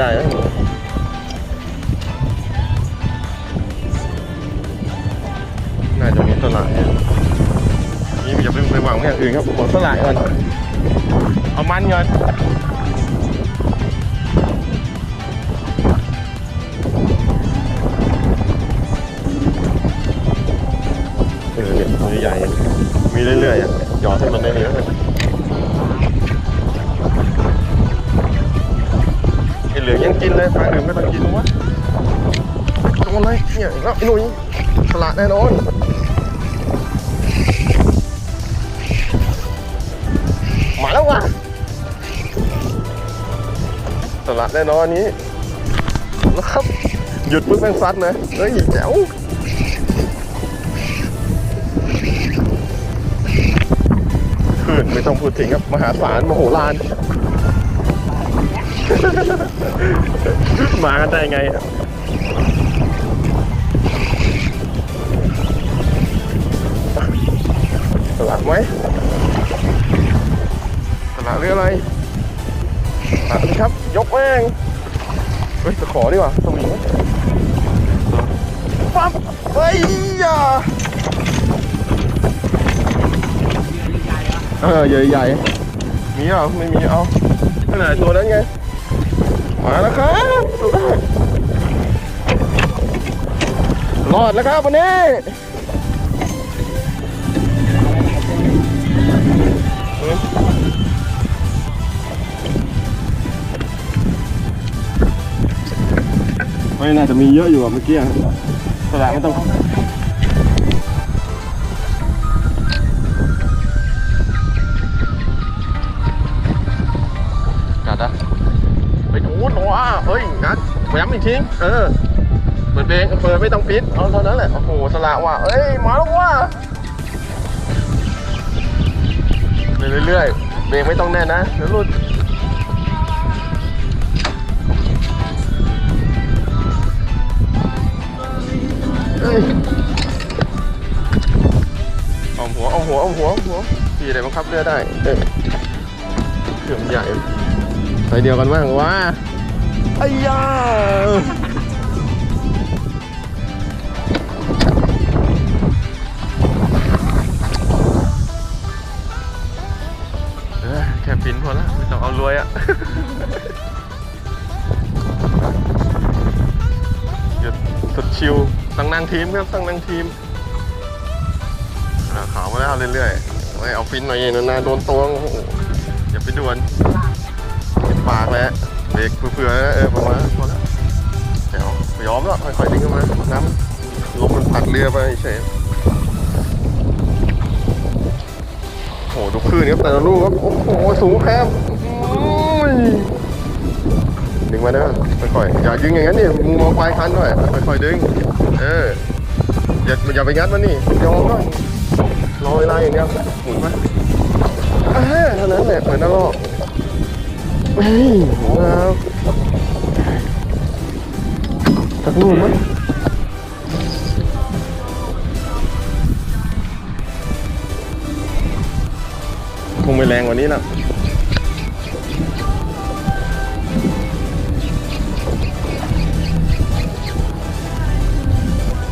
ได้นะน่าจะมีสลากเนี่ยนี่อย่าไปไปหวังอย่างอื่นครับบอกสลากก่อนเอามันก่อนเออเนี่ยตัวใหญ่มีเรื่อยๆหยอดให้มันได้เยอะ ลืองยังกินเลยปลาอื่นไม่ต้องกินหรอวะโดนเลยเนี่ยแล้วไอ้หนุ่ยสละแน่นอนมาแล้วว่ะสละแน่นอนนี้แล้วครับ หยุดปึ๊บแม่งซัดเลยเฮ้ยแจ๋วขึ้นไม่ต้องพูดถึงครับ มหาศาลมโหฬาร มากันได้ไงอะสลักไหมสลักหรืออะไรสลักครับ ยกแม่งเฮ้ยจะขอดีกว่าสวิงไหมปั๊บเฮ้ยอย่าเออใหญ่ๆมีเหรอไม่มีเอาขนาดตัวนั้นไง มาแล้วครับรอดแล้วครับวันนี้ไม่น่าจะมีเยอะอยู่อะเมื่อกี้สลากไม่ต้อง อีกทีเออเปิดเพลงเปิดไม่ต้องปิดเอาเท่านั้นแหละโอ้โหสละว่ะเอ้ยมาแล้วว่ะเรื่อยๆเบรกไม่ต้องแน่นนะเดี๋ยวหลุดเอ้ยเอาหัวเอาหัวเอาหัวเอาหัวพี่อะไรบังคับเรือได้เอ้ยเครื่องใหญ่ไปเดียวกันบ้างวะ ไอ้ยาแค่ปินพอละไม่ต้องเอารวยอะหยุดสุดชิวตั้งนั่งทีมครับตั้งนั่งทีมอาขาวมาแล้วเรื่อยๆไม่เอาฟินหน่อยนานๆโดนตัวโอ้โหอย่าไปด่วนปิดปากแล้ว เบรกเผื่อๆนะเออประมาณนั้นพอแล้วเดี๋ยวยอมแล้วค่อยๆดึงเข้ามาน้ำลมมันพัดเรือไปเฉยโอ้โหดูคลื่นครับแต่ละลูกครับโอ้โหสูงแคบโอ้ยดึงมาเด้อค่อยๆอย่าดึงอย่างนั้นนี่มึงมองปลายคันด้วยค่อยๆดึงเอออย่าอย่าไปงัดมันนี่ยอมด้วยรอเวลาอย่างเดียวหมุนไปอ่าเท่านั้นแหละเหมือนนักลอก เฮ้ยว้าวสักลูกมั้ยคงไม่แรงกว่านี้นะ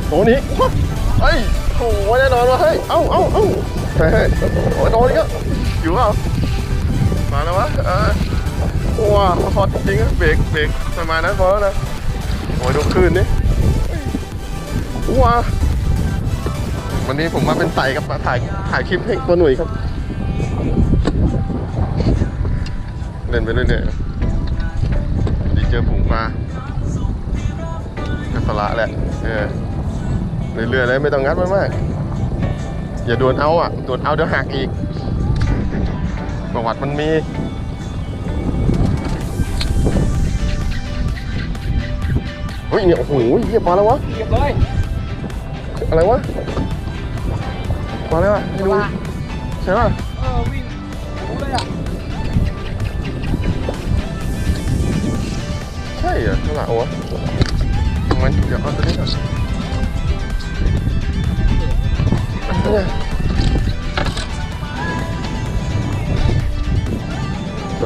โอ้นี่เฮ้ยโอ้โหแน่นอนว่ะเฮ้ย เอ้าเอ้าเอ้าเฮ้ยโอ้ยโดนอีกแล้วอยู่เปล่ามาแล้ววะเออ ว้าวฮอตจริงอะเบรกเบรกประมาณนั้นพอแล้วนะโอ้ยดูคลื่นนี่ว้าวันนี้ผมมาเป็นไต่กับถ่ายถ่ายคลิปให้ตัวหนุ่ยครับ เล่นไปเรื่อยๆดีเจอผงปลาก็สละแหละเออเรื่อยๆเลยไม่ต้องงัดมากๆอย่าโดนเอาอะโดนเอาเดี๋ยวหักอีก ประวัติมันมี้ยเนี่ยโอ้โหเยียบมาแล้ววะ เหยียบเลยอะไรวะ มาแล้วอะไม่รู้ใช่ป่ะเออวิ่งรู้เลยอะใช่เหรอฉลาดวะงั้นเดี๋ยวเอาตัวนี้ก่อนเนี่ย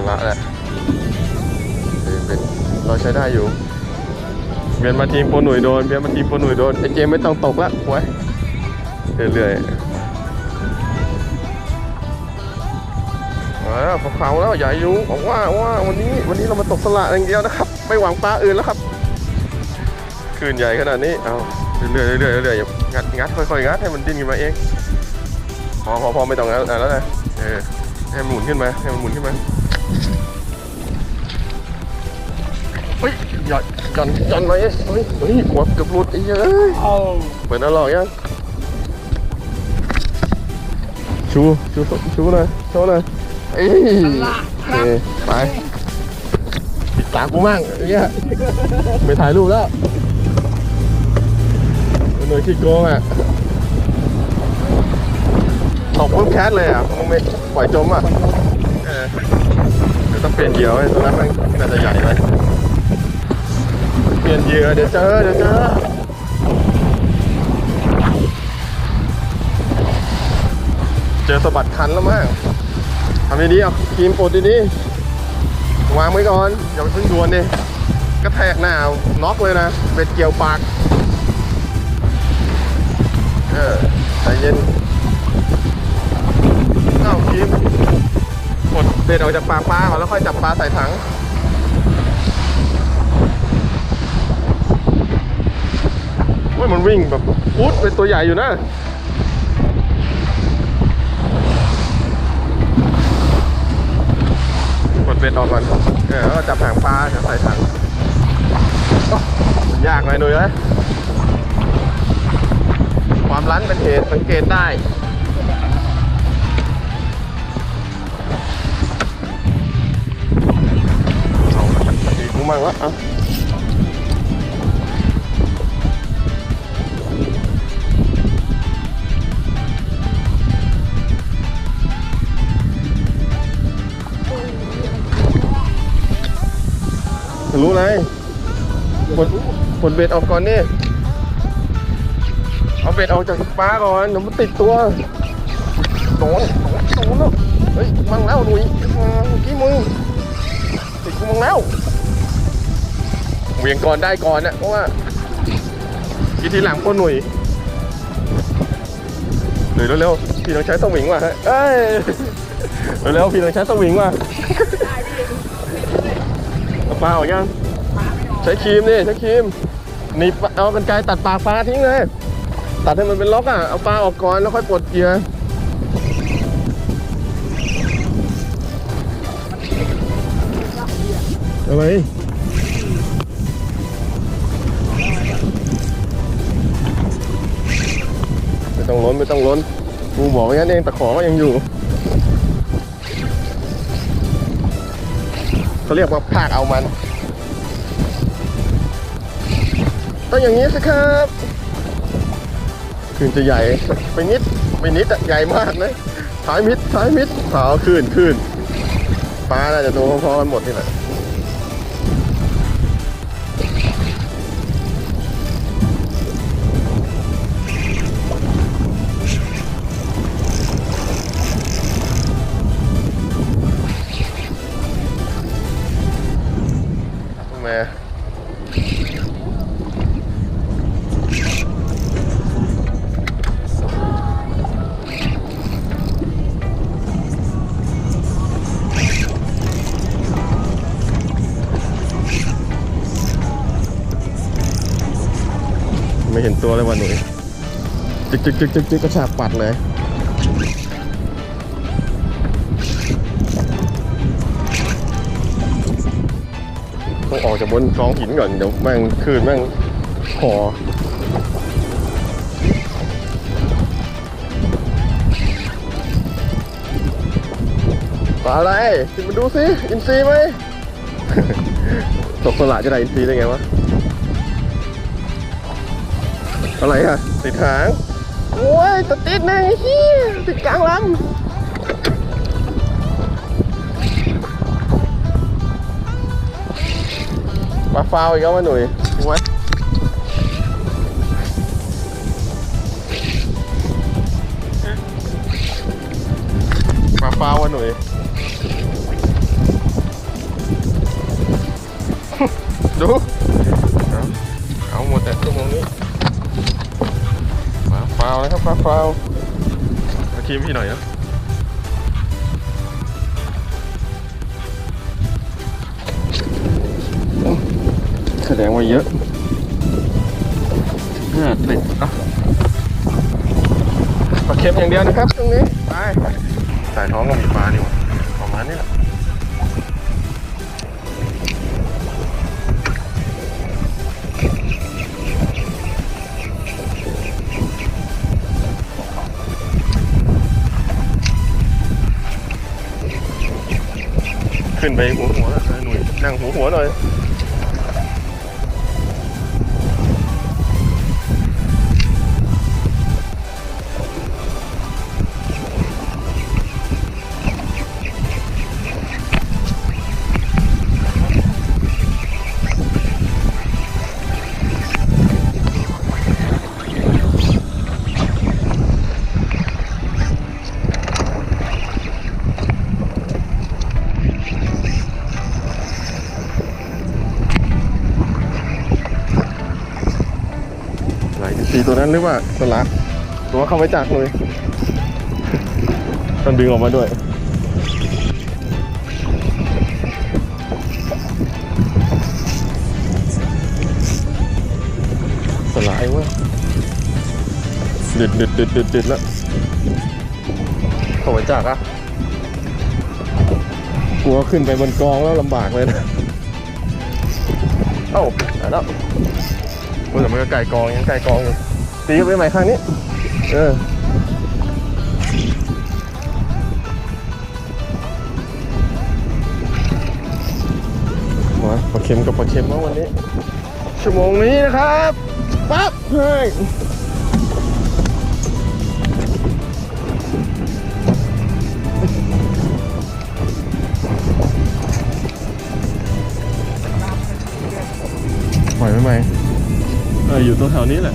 ละแหละเป็นเราใช้ได้อยู่ เบียนมาทีมโปรหนุ่ยโดนเบียนมาทีมโปรหนุ่ยโดนไอเจมไม่ต้องตกละไว้เรื่อยๆอาพอขาแล้วอย่าอยู่บอกว่าว่าวันนี้วันนี้เรามาตกสละอย่างเดียวนะครับ ไม่หวังปลาอื่นแล้วครับคืนใหญ่ขนาดนี้เอาเรื่อยๆเรื่อยๆเรื่อยๆอย่างัดงัดค่อยๆงัดให้มันดิ้นขึ้นมาเองพอพอพอไม่ต้องแล้วแล้วนะเออให้มันหมุนขึ้นมาให้มันหมุนขึ้นมา หยอนหย่อนหย่อนไหมเฮ้ยเฮ้ยหัวเกือบหลุดไอ้เหี้ยเอ้ยเอาเปิดหน้าหลอกยังชูชูชูหน่อยชว์หน่อยเอ้ยเอ้ยไปปิดตากูมั่งไอ้เหี้ยไม่ถ่ายรูปแล้วเป็นหน่วยขี้โกงอะตกปุ๊บแคสเลยอะมึงไม่ปล่อยจมอะเออเดี๋ยวต้องเปลี่ยนเหยื่อไว้ตัวนั้นมันน่าจะใหญ่ไป ลี่ยนเหยื่อเดี๋ยวเจอเดี๋ยวเจอเจอสะบัดคันแล้วมั้งทำดีๆเอาครีมปดดีๆวางไว้ก่อนอย่าไปพิ่งดวนดิกระแทกหน้าน็อกเลยนะเป็ดเกี่ยวปากเออใจเย็นเอ้าครีมกดเบ็ดออกจากปากปลาก่อนแล้วค่อยจับปลาใส่ถัง ว้ยมันวิ่งแบบปุ๊ดเป็นตัวใหญ่อยู่นะกดเบ็ดออกก่อนเออแล้วจับหางปลาจะใส่ถังโอ้มันยากหน่อยหน่ยนะความรั้นเป็นเหตุสังเกตได้เอาดีกูมั่งวะอะ รู้เลยกดกดเบ็ดออกก่อนนี่เอาเบ็ดออกจากปลาก่อนเดี๋ยวมันติดตัวโดนโดนโดนแล้วเฮ้ยมั่งแล้วหนุ่ยอ่าเมื่อกี้มึงติดกูมั่งแล้วเหวียงก่อนได้ก่อนนะเพราะว่ากีทีหลังคนหนุ่ยหนุ่ยเร็วๆพี่ต้องใช้สวิงว่ะฮะเอ้ยเร็วๆพี่ต้องใช้สวิงว่ะ เอาปลาออกยัง ใช้ครีมนี่ใช้ครีมหนี่เอากันไกรตัดปากปลาทิ้งเลย ตัดให้มันเป็นล็อกอะ เอาปลาออกก่อนแล้วค่อยปลดเกียร์อะไรไม่ต้องล้นไม่ต้องล้นกูบอกไว้งั้นเองแตะขอก็ยังอยู่ เขาเรียกว่าภาคเอามันต้องอย่างนี้สิครับคืนจะใหญ่ไปนิดไปนิดอะใหญ่มากเลยท้ายมิดท้ายมิดขาวคืนคืนปลาน่าจะตัวพอๆกันหมดนี่แหละ เห็นตัวเลยวันหนุ่ยจึกจึกจึกจึกจึกกระชากปัดเลยต้องออกจากบนกองหินก่อนเดี๋ยวแม่งคืนแม่งคอปลาอะไรขึ้นมาดูสิอินซีไหมตกสละจะได้อินซีได้ไงวะ อะไรอะ ติดหาง โอ้ยตติดนะไอ้เฮียติดกลางลำมาฟาวอีกแล้ววะหนุ่ยดูไหมมาฟาววะหนุ่ยดู เอาเอาหมดแต่ชั่วโมงนี้มา ฟาวนะครับมาฟาวมาทีมพี่หน่อยนะแสดงว่าเยอะห้าติดอะปลาเค็มอย่างเดียวนะครับตรงนี้ ไปใส่ท้องก็มีปลานี่หว่าประมาณนี้แหละ ขึ้นไปหัวหัวแล้วหนุ่ยนั่งหัวหัวหน่อย สีตัวนั้นหรือว่าสลักตัวเข้าไปจากเลยต้องดึงออกมาด้วยสลายเว้ยเด็ดเด็ดเด็ดเด็ดเด็ดแล้วเข้าไปจากอะกลัวขึ้นไปบนกองแล้วลำบากเลยนะ เอ้าได้แล้วมันแต่มันก็ไก่กองยังไก่กองอยู่ ตีไปใหม่ข้างนี้ เออมาปลาเค็มกับปลาเค็มมาวันนี้ ชั่วโมงนี้นะครับปั๊บเฮ้ยปล่อยไว้ไหมเอออยู่ตรงแถวนี้แหละ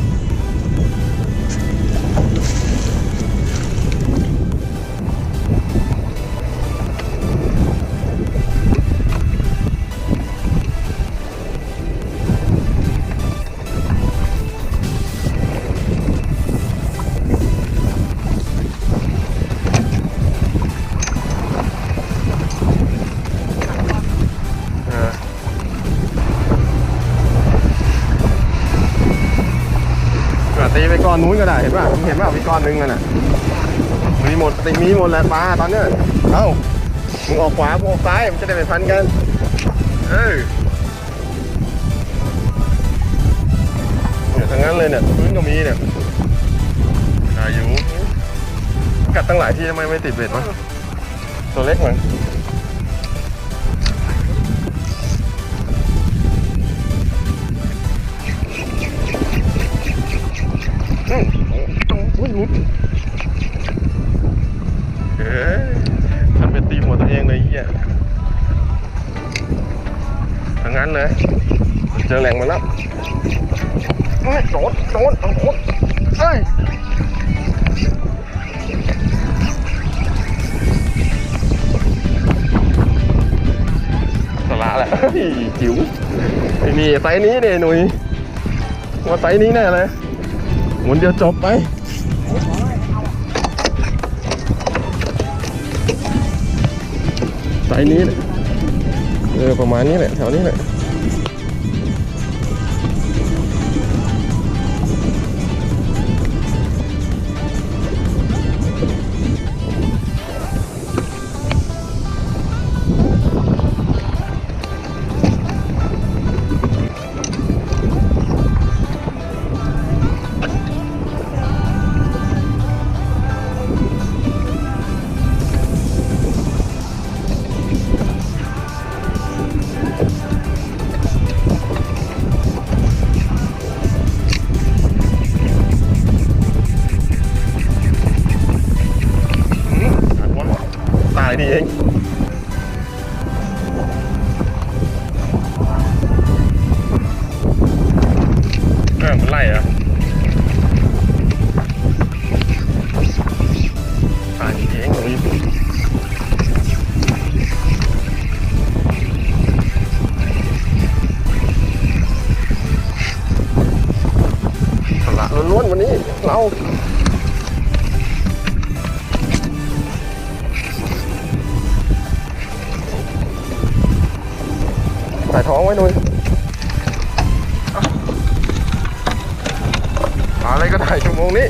อนนู้นก็ได้เห็นป่ะมึงเห็นป่ะมีก้อนนึงนั่นน่ะมีหมดตีมีหมดแหละปลาตอนเนี้ยเอ้ามึงออกขวากูออกซ้ายมันจะได้ไปพันกันเออเนี่ยทั้งนั้นเลยเนี่ยพื้นก็มีเนี่ยอายุกัดตั้งหลายที่ทำไมไม่ติดเบ็ดวะตัวเล็กเหมือนุดเฮ้ยทำเป็นตีหัวตัวเองเลยไอ้เหี้ยทางนั้นเลย เจอแหล่งมาแล้วเฮ้ยโดนโดนเอาโดนเฮ้ยสละแหละจิ๋วไอ้นี่ไซส์นี้เนี่ยหนุ่ยว่าไซส์นี้แน่เลยหมุนเดียวจบไป ไอ้นี้เออประมาณนี้แหละแถวนี้แหละ นี่เองอ่ามันไล่อะผ่นเองเลยละล้วนวันนี้เรา ใส่ท้องไว้หน่อยหาอะไรก็ได้ชั่วโมงนี้